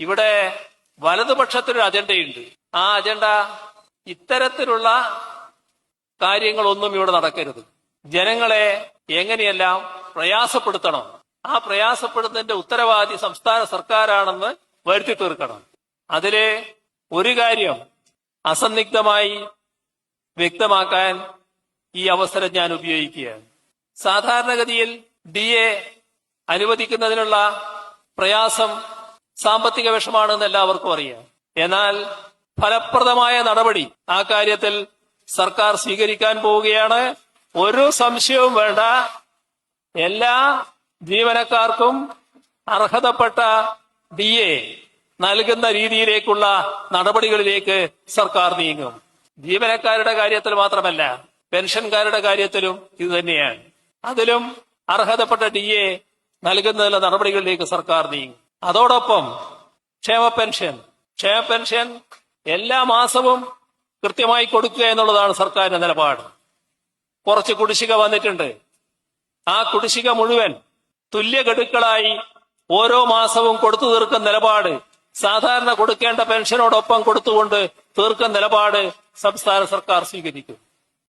ഇവിടെ വലതുപക്ഷത്തിനൊരു അജണ്ടയുണ്ട്. ആ അജണ്ട ഇത്തരത്തിലുള്ള കാര്യങ്ങളൊന്നും ഇവിടെ നടക്കരുത്. ജനങ്ങളെ എങ്ങനെയെല്ലാം പ്രയാസപ്പെടുത്തണം? ആ പ്രയാസപ്പെടുന്നതിന്റെ ഉത്തരവാദി സംസ്ഥാന സർക്കാരാണെന്ന് വരുത്തി തീർക്കണം. അതിലെ ഒരു കാര്യം അസന്നിഗ്ധമായി വ്യക്തമാക്കാൻ ഈ അവസരം ഞാൻ ഉപയോഗിക്കുകയാണ്. സാധാരണഗതിയിൽ ഡി എ അനുവദിക്കുന്നതിനുള്ള പ്രയാസം സാമ്പത്തിക വിഷമാണെന്ന് എല്ലാവർക്കും അറിയാം. എന്നാൽ ഫലപ്രദമായ നടപടി ആ കാര്യത്തിൽ സർക്കാർ സ്വീകരിക്കാൻ പോവുകയാണ്. ഒരു സംശയവും വേണ്ട. എല്ലാ ജീവനക്കാർക്കും അർഹതപ്പെട്ട ഡി എ നൽകുന്ന രീതിയിലേക്കുള്ള നടപടികളിലേക്ക് സർക്കാർ നീങ്ങും. ജീവനക്കാരുടെ കാര്യത്തിൽ മാത്രമല്ല പെൻഷൻകാരുടെ കാര്യത്തിലും ഇത് തന്നെയാണ്. അതിലും അർഹതപ്പെട്ട ഡി എ നൽകുന്നതിലെ നടപടികളിലേക്ക് സർക്കാർ നീങ്ങും. അതോടൊപ്പം ക്ഷേമ പെൻഷൻ. ക്ഷേമ പെൻഷൻ എല്ലാ മാസവും കൃത്യമായി കൊടുക്കുക എന്നുള്ളതാണ് സർക്കാരിന്റെ നിലപാട്. കുറച്ച് കുടിശ്ശിക വന്നിട്ടുണ്ട്. ആ കുടിശ്ശിക മുഴുവൻ തുല്യ ഗഡുക്കളായി ഓരോ മാസവും കൊടുത്തു തീർക്കുന്ന നിലപാട് സാധാരണ കൊടുക്കേണ്ട പെൻഷനോടൊപ്പം കൊടുത്തുകൊണ്ട് തീർക്കുന്ന നിലപാട് സംസ്ഥാന സർക്കാർ സ്വീകരിക്കും.